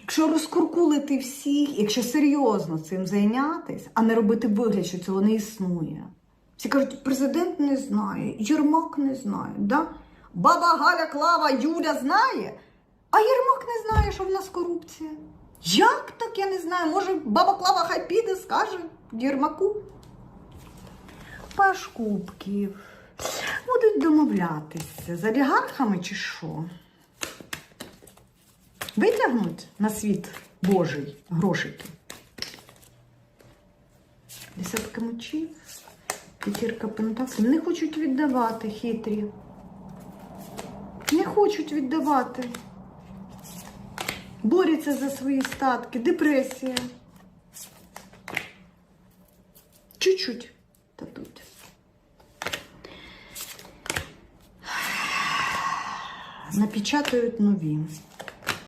Якщо розкуркулити всіх, якщо серйозно цим зайнятися, а не робити вигляд, що цього не існує. Всі кажуть, президент не знає, Єрмак не знає, да? баба Галя Клава Юля знає, а Єрмак не знає, що в нас корупція. Як так я не знаю? Може, баба Клава хай піде, скаже Єрмаку. Паш кубків. Будуть домовлятися з олігархами чи що? Витягнуть на світ Божий грошики. Десятка мечів, п'ятірка пентаклів. Не хочуть віддавати хитрі. Не хочуть віддавати. Борються за свої статки, депресія. Чуть-чуть дадуть. Напечатають нові.